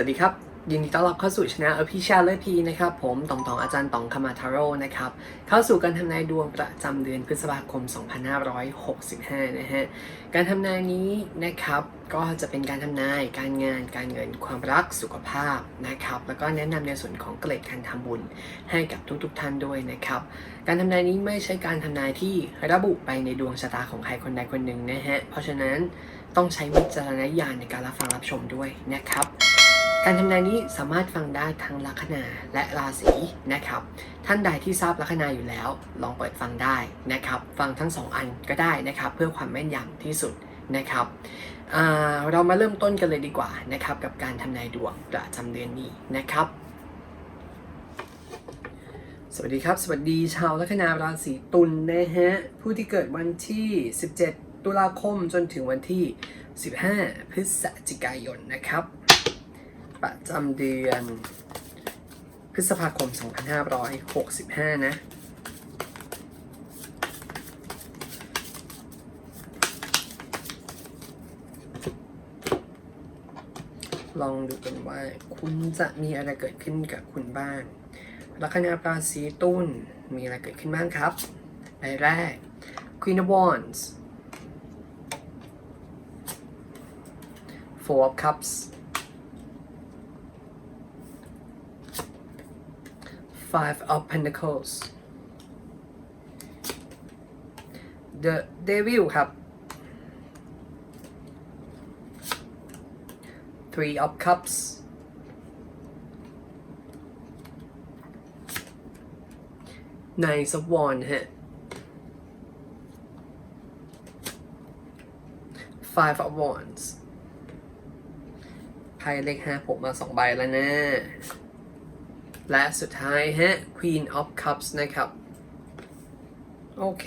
วัสดีครับ ยินดีต้อนรับเข้าสู่ช anel อภิชาเลพีนะครับผมตองตองอาจารย์ตองคามาทาโร่นะครับเข้าสู่การทำนายดวงประจำเดือนพฤษภาคม 2565 นะฮะการทำนายนี้นะครับก็จะเป็นการทำนายการงานการเงินความรักสุขภาพนะครับแล้วก็แนะนำในส่วนของเกล็ดการทำบุญให้กับทุกๆท่านด้วยนะครับการทำนายนี้ไม่ใช่การทำนายที่ระบุไปในดวงชะตาของใครคนใดคนหนึ่งนะฮะเพราะฉะนั้นต้องใช้วิจารณญาณในการรับฟังรับชมด้วยนะครับ การทำนายนี้สามารถฟังได้ทั้งลัคนาและราศีนะครับ ท่านใดที่ทราบลัคนาอยู่แล้ว ลองเปิดฟังได้นะครับ ฟังทั้งสองอันก็ได้นะครับ เพื่อความแม่นยำที่สุดนะครับเรามาเริ่มต้นกันเลยดีกว่านะครับ กับการทำนายดวงประจำเดือนนี้นะครับ สวัสดีครับ สวัสดีชาวลัคนาราศีตุลนะฮะผู้ที่เกิดวันที่ 17 ตุลาคมจนถึงวันที่ 15 พฤศจิกายนนะครับ ประจำเดือน พฤษภาคม 2565 นะลองดูกันว่าคุณจะมีอะไรเกิดขึ้นกับคุณบ้าง ลัคนาราศีตุลมีอะไรเกิดขึ้นบ้างครับใบแรก Queen of Wands Four of Cups Five of Pentacles The Devil ครับ Three of Cups Nine of Wands ฮะ Five of Wands ไพ่เลขห้าผมมาสองใบแล้วนะ และสุดท้ายฮะ Queen of Cups นะครับ โอเค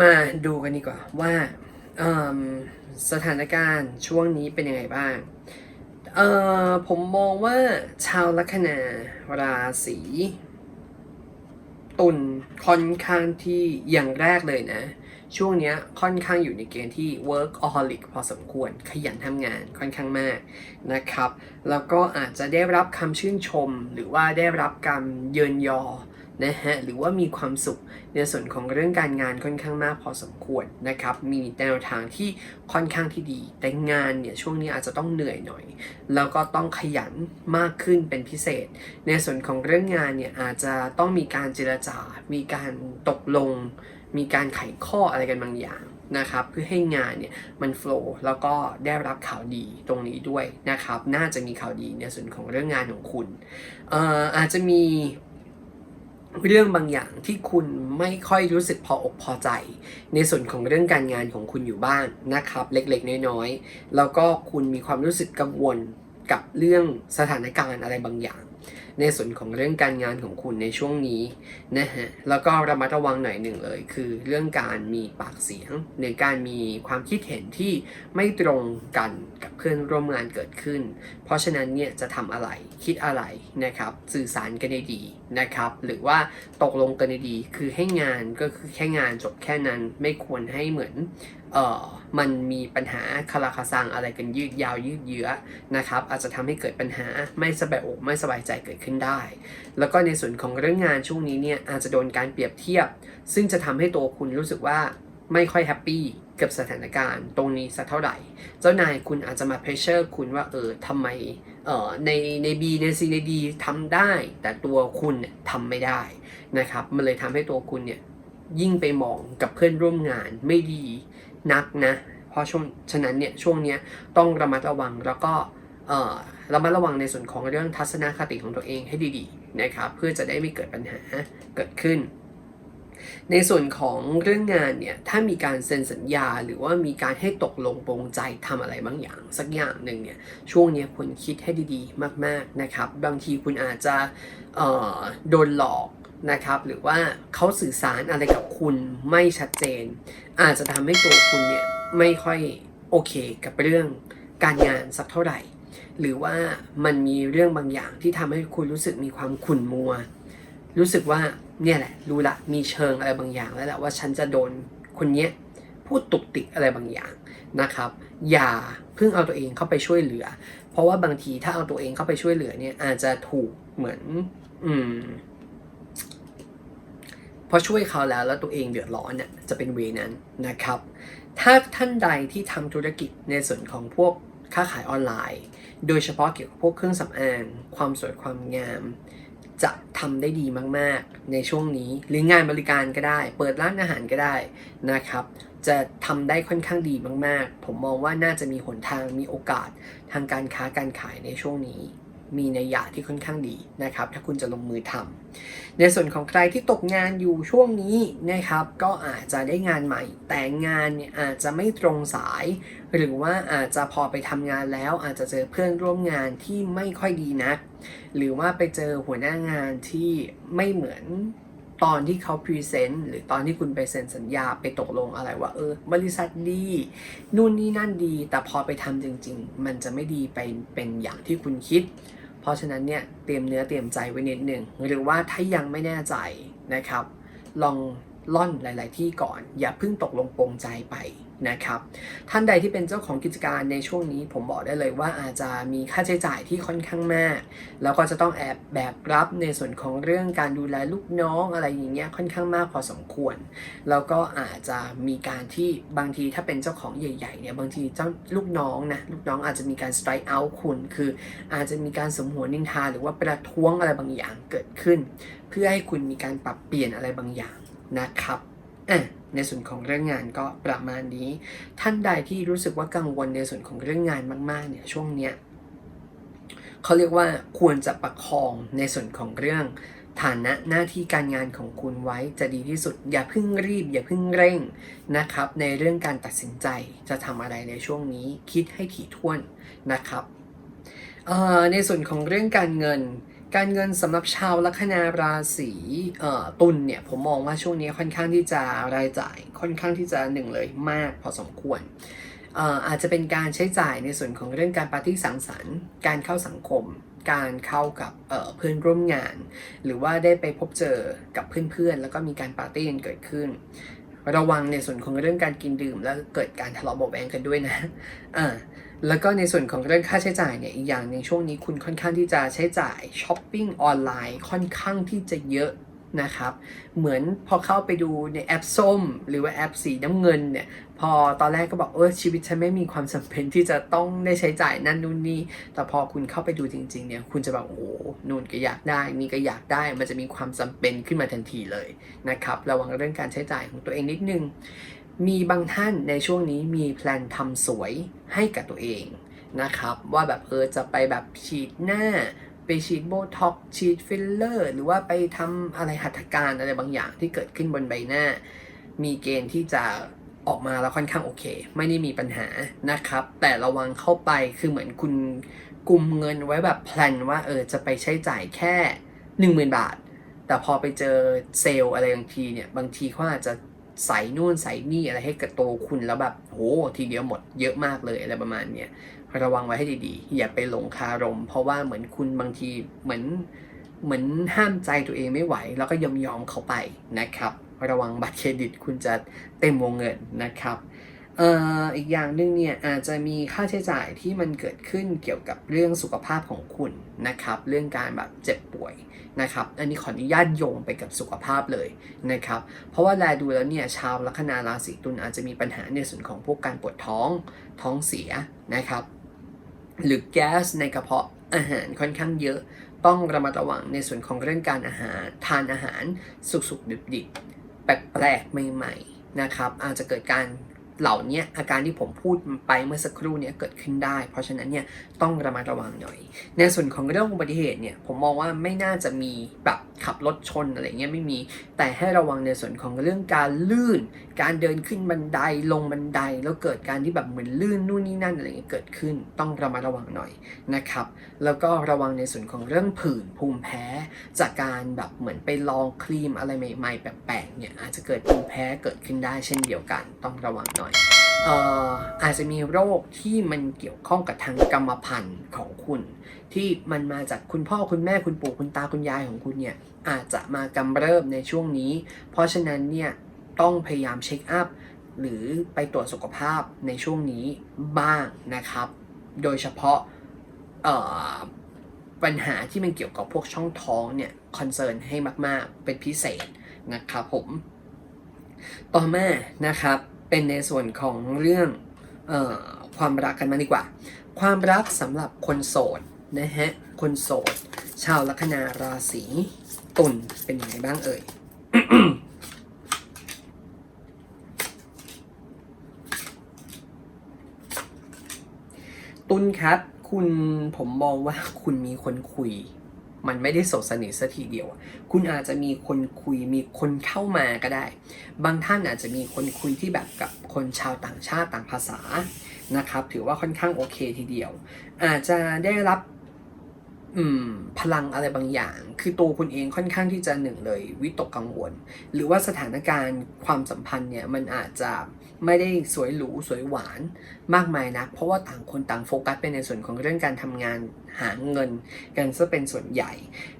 มาดูกันดีกว่าว่าสถานการณ์ช่วงนี้เป็นยังไงบ้าง เอ่อ ผมมองว่าชาวลัคนาราศีตุลค่อนข้างที่อย่างแรกเลยนะ ช่วงนี้ค่อนข้างอยู่ในเกณฑ์ที่ workaholic พอสมควร ขยันทำงานค่อนข้างมากนะครับ แล้วก็อาจจะได้รับคำชื่นชม หรือว่าได้รับการเยินยอนะฮะหรือว่ามีความสุขในส่วนของเรื่องการงานค่อนข้างมากพอสมควรนะครับ มีแนวทางที่ค่อนข้างที่ดี แต่งานเนี่ยช่วงนี้อาจจะต้องเหนื่อยหน่อย แล้วก็ต้องขยันมากขึ้นเป็นพิเศษ ในส่วนของเรื่องงานเนี่ยอาจจะต้องมีการเจรจา มีการตกลง มีการไขข้ออะไรกันบางอย่างนะครับเพื่อให้งานเนี่ยมันโฟล์แล้วก็ได้รับข่าวดีตรงนี้ด้วยนะครับน่าจะมีข่าวดีในส่วนของเรื่องงานของคุณเอ่ออาจจะมีเรื่องบางอย่างที่คุณไม่ค่อยรู้สึกพออกพอใจ ในส่วนของเรื่องการงานของคุณอยู่บ้างนะครับ เล็กๆ น้อยๆแล้วก็คุณมีความรู้สึกกังวลกับเรื่องสถานการณ์อะไรบางอย่าง ในส่วนของเรื่องการงานของคุณในช่วงนี้นะฮะแล้วก็ระมัดระวังหน่อยหนึ่งเลย คือเรื่องการมีปากเสียงในการมีความคิดเห็นที่ไม่ตรงกันกับเพื่อนร่วมงานเกิดขึ้น ราะฉะนั้นเนี่ยจะทำอะไรคิดอะไรนะครับสื่อสารกันได้ดีนะครับหรือว่าตกลงกันได้ดีคือให้งานก็คือแค่งานจบแค่นั้นไม่ควรให้เหมือนเออมันมีปัญหาคาราคาซังอะไรกันยืดยาวยืดเยื้อนะครับอาจจะทำให้เกิดปัญหาไม่สบายอกไม่สบายใจเกิดขึ้นได้ แล้วก็ในส่วนของเรื่องงานช่วงนี้เนี่ยอาจจะโดนการเปรียบเทียบ ซึ่งจะทำให้ตัวคุณรู้สึกว่าไม่ค่อยแฮปปี้ กับสถานการณ์ตรงนี้สักเท่าไหร่ เจ้านายคุณอาจจะมาเพรสเชอร์คุณว่าเออทำไมเออในใน B ใน C ใน D ทำได้ แต่ตัวคุณเนี่ยทำไม่ได้นะครับ มันเลยทำให้ตัวคุณเนี่ยยิ่งไปมองกับเพื่อนร่วมงานไม่ดีนักนะ เพราะช่วงฉะนั้นเนี่ยช่วงเนี้ยต้องระมัดระวังแล้วก็เออระมัดระวังในส่วนของเรื่องทัศนคติของตัวเองให้ดีๆนะครับเพื่อจะได้ไม่เกิดปัญหาเกิดขึ้น ในส่วนของเรื่องงานเนี่ยถ้ามีการเซ็นสัญญา หรือว่ามีการให้ตกลงปรงใจทำอะไรบางอย่าง สักอย่างหนึ่งเนี่ยช่วงนี้ควรคิดให้ดีๆ มากๆนะครับ บางทีคุณอาจจะเอ่อโดนหลอกนะครับหรือว่าเขาสื่อสารอะไรกับคุณไม่ชัดเจน อาจจะทำให้ตัวคุณเนี่ยไม่ค่อยโอเคกับเรื่องการงานสักเท่าไหร่ หรือว่ามันมีเรื่องบางอย่างที่ทำให้คุณรู้สึกมีความขุ่นมัว รู้สึกว่า เนี่ยแหละรู้ละมีเชิงอะไรบางอย่างแล้วแหละว่าฉันจะโดนคนเนี้ยพูดตุกติกอะไรบางอย่างนะครับ อย่าเพิ่งเอาตัวเองเข้าไปช่วยเหลือ เพราะว่าบางทีถ้าเอาตัวเองเข้าไปช่วยเหลือเนี่ยอาจจะถูกเหมือน อืมพอช่วยเขาแล้วแล้วตัวเองเดือดร้อนเนี่ยจะเป็นเวนั้นนะครับ ถ้าท่านใดที่ทำธุรกิจในส่วนของพวกค้าขายออนไลน์ โดยเฉพาะเกี่ยวกับพวกเครื่องสำอาง ความสวยความงาม จะทำได้ดีมาก ๆ ในช่วงนี้ หรืองานบริการก็ได้ เปิดร้านอาหารก็ได้นะครับ จะทำได้ค่อนข้างดีมาก ๆ ผมมองว่าน่าจะมีหนทางมีโอกาสทางการค้าการขายในช่วงนี้ มีนัยยะที่ค่อนข้างดีนะครับ ถ้าคุณจะลงมือทำในส่วนของใครที่ตกงานอยู่ช่วงนี้นะครับ ก็อาจจะได้งานใหม่ แต่งานเนี่ยอาจจะไม่ตรงสาย หรือว่าอาจจะพอไปทำงานแล้ว อาจจะเจอเพื่อนร่วมงานที่ไม่ค่อยดีนัก หรือว่าไปเจอหัวหน้างานที่ไม่เหมือนตอนที่เขาพรีเซนต์หรือตอนที่คุณไปเซ็นสัญญาไปตกลงอะไรว่าเออบริษัทดีนู่นนี่นั่นดี แต่พอไปทำจริง ๆ มันจะไม่ดีไปเป็นอย่างที่คุณคิด เพราะฉะนั้นเนี่ยเตรียมเนื้อเตรียมใจไว้นิดหนึ่งหรือว่าถ้ายังไม่แน่ใจนะครับ ลองล่อนหลาย ๆ ที่ก่อน อย่าเพิ่งตกลงปรงใจไป นะครับท่านใดที่เป็นเจ้าของกิจการในช่วงนี้ ผมบอกได้เลยว่าอาจจะมีค่าใช้จ่ายที่ค่อนข้างมาก แล้วก็จะต้องแอบแบกรับในส่วนของเรื่องการดูแลลูกน้องอะไรอย่างเงี้ยค่อนข้างมากพอสมควร แล้วก็อาจจะมีการที่บางทีถ้าเป็นเจ้าของใหญ่ๆเนี่ยบางทีเจ้าลูกน้องนะลูกน้องอาจจะมีการสไตร์เอาคุณ คืออาจจะมีการสมหัวนินทาหรือว่าประท้วงอะไรบางอย่างเกิดขึ้น เพื่อให้คุณมีการปรับเปลี่ยนอะไรบางอย่างนะครับ อะในส่วนของเรื่องงานก็ประมาณนี้ ท่านใดที่รู้สึกว่ากังวลในส่วนของเรื่องงานมาก ๆ เนี่ยช่วงเนี้ยเขาเรียกว่าควรจะประคองในส่วนของเรื่องฐานะหน้าที่การงานของคุณไว้จะดีที่สุด อย่าเพิ่งรีบ อย่าเพิ่งเร่งนะครับ ในเรื่องการตัดสินใจจะทำอะไรในช่วงนี้ คิดให้ถี่ถ้วนนะครับในส่วนของเรื่องการเงิน การเงินสำหรับชาวลัคนาราศีตุลเนี่ยผมมองว่าช่วงนี้ค่อนข้างที่จะรายจ่ายค่อนข้างที่จะหนึ่งเลยมากพอสมควรอาจจะเป็นการใช้จ่ายในส่วนของเรื่องการปาร์ตี้สังสรรค์ การเข้าสังคม การเข้ากับเเพื่อนร่วมงาน หรือว่าได้ไปพบเจอกับเพื่อนๆ แล้วก็มีการปาร์ตี้กันเกิดขึ้น ระวังในส่วนของเรื่องการกินดื่มแล้วเกิดการทะเลาะเบาะแวงกันด้วยนะอ่า แล้วก็ในส่วนของเรื่องค่าใช้จ่ายเนี่ยอีกอย่างในงช่วงนี้คุณค่อนข้างที่จะใช้จ่ายช้อปปิ้งออนไลน์ค่อนข้างที่จะเยอะนะครับ เหมือนพอเข้าไปดูในแอปส้ม หรือว่าแอปสีน้ำเงินเนี่ย พอตอนแรกก็บอกเออชีวิตฉันไม่มีความจำเป็นที่จะต้องได้ใช้จ่ายนั่นนู่นนี่แต่พอคุณเข้าไปดูจริงๆเนี่ยคุณจะแบบโอ้โหนู่นก็อยากได้นี่ก็อยากได้มันจะมีความจำเป็นขึ้นมาทันทีเลยนะครับ ระวังเรื่องการใช้จ่ายของตัวเองนิดนึง มีบางท่านในช่วงนี้มีแพลนทำสวยให้กับตัวเองนะครับ ว่าแบบเออจะไปแบบฉีดหน้า ไปฉีดโบท็อกฉีดฟิลเลอร์ หรือว่าไปทำอะไรหัตถการอะไรบางอย่างที่เกิดขึ้นบนใบหน้า มีเกณฑ์ที่จะออกมาแล้วค่อนข้างโอเค ไม่ได้มีปัญหานะครับ แต่ระวังเข้าไปคือเหมือนคุณกุมเงินไว้แบบแพลนว่าเออจะไปใช้จ่ายแค่ 10,000 บาท แต่พอไปเจอเซลล์อะไรบางทีเนี่ยบางทีเขาอาจจะ ใส่นู่นใส่นี่อะไรให้กับตัวคุณแล้วแบบโหทีเดียวหมดเยอะมากเลยอะไรประมาณเนี้ยระวังไว้ให้ดีๆ อย่าไปหลงคารม เพราะว่าเหมือนคุณบางทีเหมือนเหมือนห้ามใจตัวเองไม่ไหว แล้วก็ยอมยอมเขาไปนะครับ ระวังบัตรเครดิตคุณจะเต็มวงเงินนะครับเอ่ออีกอย่างหนึ่งเนี่ยอาจจะมีค่าใช้จ่ายที่มันเกิดขึ้นเกี่ยวกับเรื่องสุขภาพของคุณนะครับ เรื่องการแบบเจ็บป่วย นะครับ อันนี้ขออนุญาตโยงไปกับสุขภาพเลยนะครับ เพราะว่าแลดูแล้วเนี่ยชาวลัคนาราศีตุลอาจจะมีปัญหาในส่วนของพวกการปวดท้องท้องเสียนะครับ หรือแก๊สในกระเพาะอาหารค่อนข้างเยอะ ต้องระมัดระวังในส่วนของเรื่องการอาหารทานอาหารสุกๆดิบๆแปลกๆใหม่ ๆ นะครับ อาจจะเกิดการ เหล่านี้อาการที่ผมพูดไปเมื่อสักครู่เนี้เกิดขึ้นได้ เพราะฉะนั้นเนี่ยต้องระมัดระวังหน่อย ในส่วนของเรื่องอุบัติเหตุเนี่ยผมมองว่าไม่น่าจะมีแบบขับรถชนอะไรเงี้ยไม่มี แต่ให้ระวังในส่วนของเรื่องการลื่น การเดินขึ้นบันไดลงบันได แล้วเกิดการที่แบบเหมือนลื่นนู่นนี่นั่นอะไรเงี้ยเกิดขึ้น ต้องระมัดระวังหน่อยนะครับ แล้วก็ระวังในส่วนของเรื่องผื่นภูมิแพ้ จากการแบบเหมือนไปลองครีมอะไรใหม่ๆแปลกๆเนี่ยอาจจะเกิดภูมิแพ้เกิดขึ้นได้เช่นเดียวกัน ต้องระวังหน่อยอ่ออาจจะมีโรคที่มันเกี่ยวข้องกับทางกรรมพันธุ์ของคุณ ที่มันมาจากคุณพ่อคุณแม่คุณปู่คุณตาคุณยายของคุณเนี่ยอาจจะมากำเริบในช่วงนี้ เพราะฉะนั้นเนี่ยต้องพยายามเช็คอัพหรือไปตรวจสุขภาพในช่วงนี้บ้างนะครับ โดยเฉพาะปัญหาที่มันเกี่ยวกับพวกช่องท้องเนี่ยคอนเซิร์นให้มาก ๆ เป็นพิเศษนะครับผม ต่อมานะครับ เป็นในส่วนของเรื่องออความรักกันมางดีกว่า ความรักสำหรับคนโสดนะฮะ คนโสด ชาวลัคนาราศีตุลเป็นยังไงบ้างเอ่ยตุลครับ คุณผมมองว่าคุณมีคนคุย มันไม่ได้สดสนิทสัทีเดียว คุณอาจจะมีคนคุยมีคนเข้ามาก็ได้ บางท่านอาจจะมีคนคุยที่แบบกับคนชาวต่างชาติต่างภาษานะครับ ถือว่าค่อนข้างโอเคทีเดียว อาจจะได้รับ อืมพลังอะไรบางอย่าง คือตัวคุณเองค่อนข้างที่จะหนึ่งเลยวิตกกังวล หรือว่าสถานการณ์ความสัมพันธ์เนี่ยมันอาจจะไม่ได้สวยหรูสวยหวานมากมายนะเพราะว่าต่างคนต่างโฟกัสไปในส่วนของเรื่องการทำงานหาเงิน กันซะเป็นส่วนใหญ่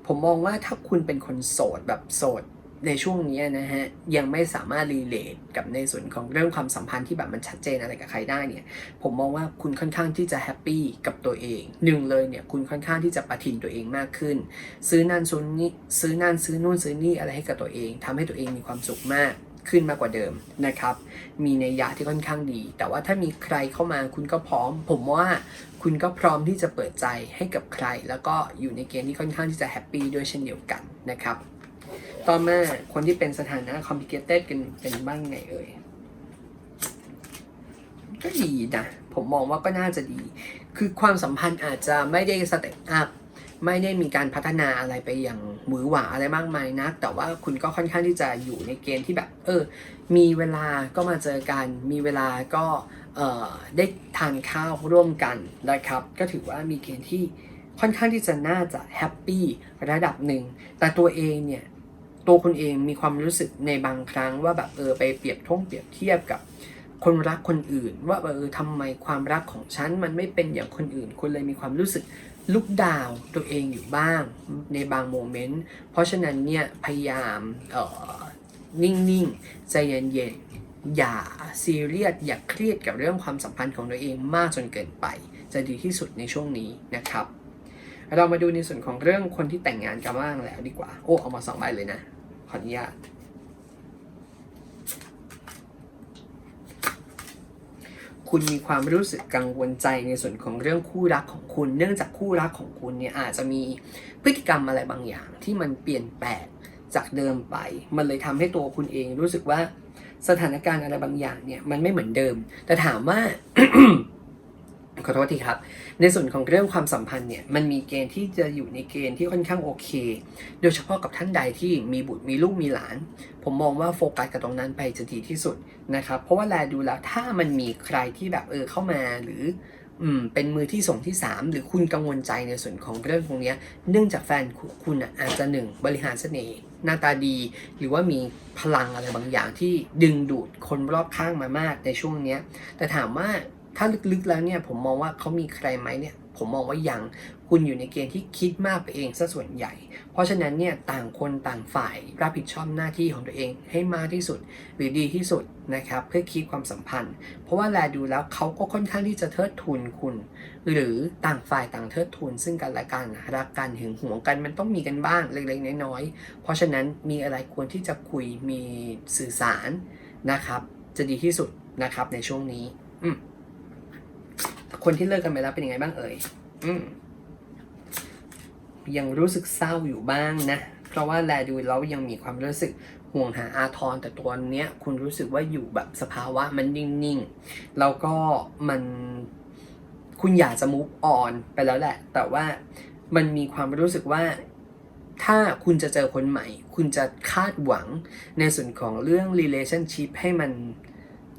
ผมมองว่าถ้าคุณเป็นคนโสดแบบโสด ในช่วงนี้นะฮะยังไม่สามารถรีเลทกับในส่วนของเรื่องความสัมพันธ์ที่แบบมันชัดเจนอะไรกับใครได้เนี่ยผมมองว่าคุณค่อนข้างที่จะแฮปปี้กับตัวเองหนึ่งเลยเนี่ยคุณค่อนข้างที่จะประทินตัวเองมากขึ้น ซื้อนั่นซื้อนี่ซื้อนั่นซื้อนู่นซื้อนี่อะไรให้กับตัวเองทำให้ตัวเองมีความสุขมากขึ้นมากกว่าเดิมนะครับ มีในยยะที่ค่อนข้างดี แต่ว่าถ้ามีใครเข้ามาคุณก็พร้อม ผมว่าคุณก็พร้อมที่จะเปิดใจให้กับใคร แล้วก็อยู่ในเกณฑ์ที่ค่อนข้างที่จะแฮปปี้ด้วยเช่นเดียวกันนะครับ ต่อมาคนที่เป็นสถานะ complicated กันเป็นบ้างไงเอ่ย ก็ดีนะ ผมมองว่าก็น่าจะดี คือความสัมพันธ์อาจจะไม่ได้สเต็ปอัพไม่ได้มีการพัฒนาอะไรไปอย่างหมือหวาอะไรมากมายนัก แต่ว่าคุณก็ค่อนข้างที่จะอยู่ในเกณฑ์ที่แบบ เออ มีเวลาก็มาเจอกัน มีเวลาก็เออได้ทานข้าวร่วมกันนะครับ ก็ถือว่ามีเกณฑ์ที่ค่อนข้างที่จะน่าจะแฮปปี้ระดับหนึ่ง แต่ตัวเองเนี่ย ตัวคุณเองมีความรู้สึกในบางครั้งว่าแบบเออไปเปรียบท่งเปรียบเทียบกับคนรักคนอื่น ว่าเออทำไมความรักของฉันมันไม่เป็นอย่างคนอื่น คุณเลยมีความรู้สึกลุกดาวตัวเองอยู่บ้างในบางโมเมนต์ เพราะฉะนั้นเนี่ยพยายามเออนิ่งๆใจเย็นๆอย่าซีเรียสอย่าเครียดกับเรื่องความสัมพันธ์ของตัวเองมากจนเกินไป จะดีที่สุดในช่วงนี้นะครับ เรามาดูในส่วนของเรื่องคนที่แต่งงานกันบ้างแล้วดีกว่า โอ้เอามาสองใบเลยนะ ขออนุญาตคุณมีความรู้สึกกังวลใจในส่วนของเรื่องคู่รักของคุณ เนื่องจากคู่รักของคุณเนี่ยอาจจะมีพฤติกรรมอะไรบางอย่าง ที่มันเปลี่ยนแปลกจากเดิมไป มันเลยทำให้ตัวคุณเองรู้สึกว่าสถานการณ์อะไรบางอย่างเนี่ยมันไม่เหมือนเดิม แต่ถามว่า อโทษทีครับ ในส่วนของเรื่องความสัมพันธ์เนี่ยมันมีเกณฑ์ที่จะอยู่ในเกณฑ์ที่ค่อนข้างโอเค โดยเฉพาะกับท่านใดที่มีบุตรมีลูกมีหลาน ผมมองว่าโฟกัสกับตรงนั้นไปจะดีที่สุดนะครับ เพราะว่าแลดูแล้วถ้ามันมีใครที่แบบเออเข้ามาหรืออืมเป็นมือที่ส่งที่ 3 หรือคุณกังวลใจในส่วนของเรื่องตรงนี้ เนื่องจากแฟนคุณอะอาจจะหนึ่งบริหารเสน่ห์หน้าตาดี หรือว่ามีพลังอะไรบางอย่างที่ดึงดูดคนรอบข้างมามากในช่วงนี้แต่ถามว่า ถ้าลึกๆแล้วเนี่ยผมมองว่าเขามีใครไหมเนี่ยผมมองว่ายังคุณอยู่ในเกณฑ์ที่คิดมากไปเองซะส่วนใหญ่ เพราะฉะนั้นเนี่ยต่างคนต่างฝ่ายรับผิดชอบหน้าที่ของตัวเองให้มากที่สุดหรือดีที่สุดนะครับเพื่อคีบความสัมพันธ์ เพราะว่าแลดูแล้วเขาก็ค่อนข้างที่จะเทิดทูนคุณ หรือต่างฝ่ายต่างเทิดทูนซึ่งกันและกันรักกันหึงหวงกันมันต้องมีกันบ้างเล็กๆน้อยๆเพราะฉะนั้นมีอะไรควรที่จะคุยมีสื่อสารนะครับ จะดีที่สุดนะครับในช่วงนี้ อืม คนที่เลิกกันไปแล้วเป็นยังไงบ้างเอ่ยอยังรู้สึกเศร้าอยู่บ้างนะ เพราะว่าแลดูแล้วยังมีความรู้สึกห่วงหาอาทรแต่ตัวเนี้ยคุณรู้สึกว่าอยู่แบบสภาวะมันนิ่งๆ แล้วก็มันคุณอยากจะ move on ไปแล้วแหละ แต่ว่ามันมีความรู้สึกว่าถ้าคุณจะเจอคนใหม่ คุณจะคาดหวังในส่วนของเรื่อง relationship ให้มัน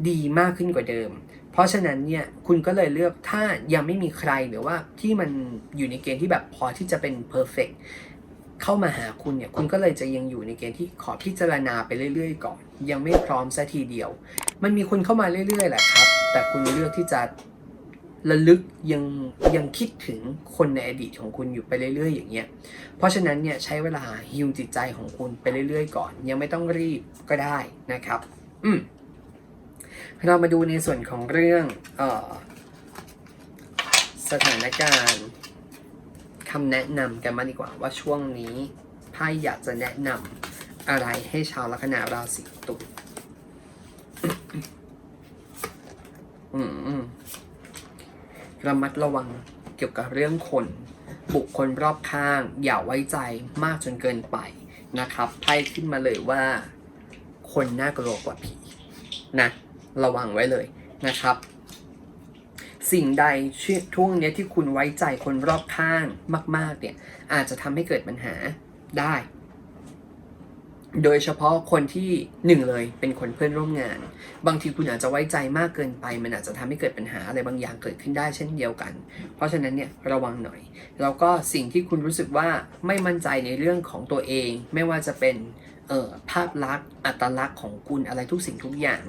ดีมากขึ้นกว่าเดิม เพราะฉะนั้นเนี่ยคุณก็เลยเลือกถ้ายังไม่มีใครหรือว่าที่มันอยู่ในเกณฑ์ที่แบบพอที่จะเป็น perfect เข้ามาหาคุณเนี่ยคุณก็เลยจะยังอยู่ในเกณฑ์ที่ขอพิจารณาไปเรื่อย ๆ ก่อน ยังไม่พร้อมซะทีเดียว มันมีคนเข้ามาเรื่อยๆแหละครับ แต่คุณเลือกที่จะระลึกยังยังคิดถึงคนในอดีตของคุณอยู่ไปเรื่อยๆ อย่างเงี้ย เพราะฉะนั้นเนี่ยใช้เวลาฮิวจิตใจของคุณไปเรื่อยๆ ก่อน ยังไม่ต้องรีบก็ได้นะครับ อืม เรามาดูในส่วนของเรื่องออสถานการณ์คำแนะนำกันมาดีกว่าว่าช่วงนี้ไพ่อยากจะแนะนำอะไรให้ชาวลัคนาราศีตุลระมัดระวังเกี่ยวกับเรื่องคน บุคคลรอบข้าง อย่าไว้ใจมากจนเกินไปนะครับไพ่ขึ้นมาเลยว่า คนน่ากลัวกว่าผีนะ ระวังไว้เลยนะครับ สิ่งใดช่วงเนี้ยที่คุณไว้ใจคนรอบข้างมาก ๆ เนี่ย อาจจะทำให้เกิดปัญหาได้ โดยเฉพาะคนที่หนึ่งเลยเป็นคนเพื่อนร่วมงาน บางทีคุณอาจจะไว้ใจมากเกินไป มันอาจจะทำให้เกิดปัญหาอะไรบางอย่างเกิดขึ้นได้เช่นเดียวกัน เพราะฉะนั้นเนี่ยระวังหน่อย แล้วก็สิ่งที่คุณรู้สึกว่าไม่มั่นใจในเรื่องของตัวเอง ไม่ว่าจะเป็นเอ่อภาพลักษณ์อัตลักษณ์ของคุณอะไรทุกสิ่งทุกอย่าง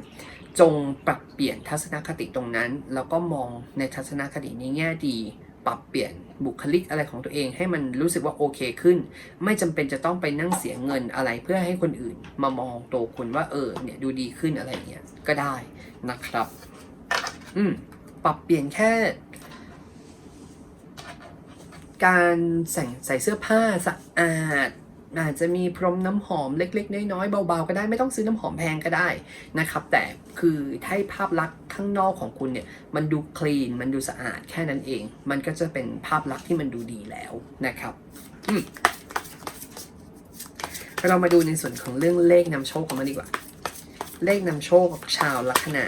จงปรับเปลี่ยนทัศนคติตรงนั้น แล้วก็มองในทัศนคติในแง่ดี ปรับเปลี่ยนบุคลิกอะไรของตัวเองให้มันรู้สึกว่าโอเคขึ้น ไม่จำเป็นจะต้องไปนั่งเสียเงินอะไรเพื่อให้คนอื่นมามองตัวคุณว่าเออเนี่ยดูดีขึ้นอะไรเงี้ยก็ได้นะครับ อืมปรับเปลี่ยนแค่ การใส่ใส่เสื้อผ้าสะอาด อาจจะมีพรมน้ำหอมเล็ก ๆ น้อยๆเบาๆก็ได้ไม่ต้องซื้อน้ำหอมแพงก็ได้นะครับ แต่คือให้ภาพลักษณ์ข้างนอกของคุณเนี่ยมันดูคลีนมันดูสะอาดแค่นั้นเอง มันก็จะเป็นภาพลักษณ์ที่มันดูดีแล้วนะครับเรามาดูในส่วนของเรื่องเลขนำโชคกันมาดีกว่า เลขนำโชคของชาวลัคนา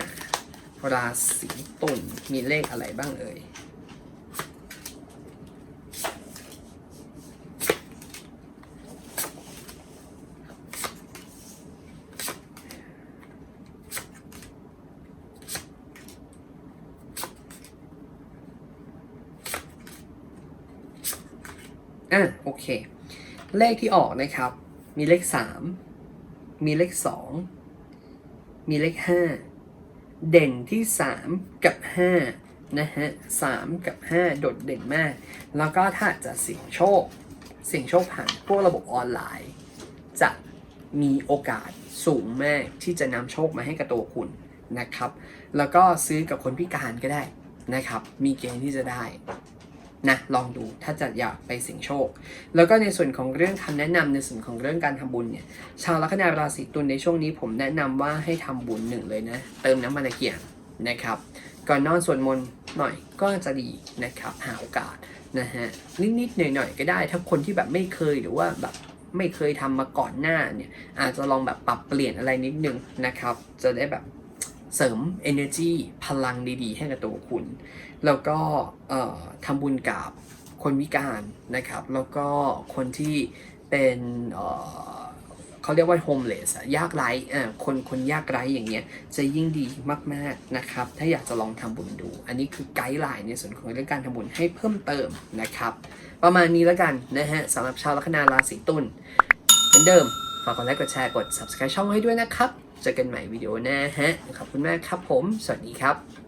ราศีตุลมีเลขอะไรบ้างเอ่ย เค เลขที่ออกนะครับ มีเลขสามมีเลขสองมีเลขห้าเด่นที่สามกับห้านะฮะสามกับห้าโดดเด่นมาก แล้วก็ถ้าจะเสี่ยงโชค เสี่ยงโชคผ่านพวกระบบออนไลน์ จะมีโอกาสสูงมากที่จะนำโชคมาให้กับตัวคุณนะครับ แล้วก็ซื้อกับคนพิการก็ได้นะครับ มีเกณฑ์ที่จะได้ นะลองดูถ้าจะอยากไปเสี่ยงโชค แล้วก็ในส่วนของเรื่องคำแนะนำในส่วนของเรื่องการทำบุญเนี่ยชาวลัคนาราศีตุลในช่วงนี้ผมแนะนำว่าให้ทำบุญหนึ่งเลยนะ เติมน้ำมันตะเกียงนะครับ ก่อนนอนสวดมนต์หน่อยก็จะดีนะครับหาโอกาสนะฮะนิดๆหน่อยๆก็ได้ ถ้าคนที่แบบไม่เคยหรือว่าแบบไม่เคยทำมาก่อนหน้าเนี่ยอาจจะลองแบบปรับเปลี่ยนอะไรนิดนึงนะครับ จะได้แบบ เสริม energy พลังดีๆ ให้กับตัวคุณ แล้วก็ทำบุญกับคนวิการนะครับ แล้วก็คนที่เป็นเเขาเรียกว่าโฮมเลสยากไร้คนคนยากไร้อย่างเงี้ยจะยิ่งดีมากๆนะครับ ถ้าอยากจะลองทำบุญดู อันนี้คือไกด์ไลน์ในส่วนของเรื่องการทำบุญให้เพิ่มเติมนะครับ ประมาณนี้แล้วกันนะฮะสำหรับชาวลัคนาราศีตุลเหมือนเดิมฝากกดไลค์กดแชร์กด subscribe ช่องให้ด้วยนะครับ เจอกันใหม่วิดีโอหน้าฮะ ขอบคุณมากครับผม สวัสดีครับ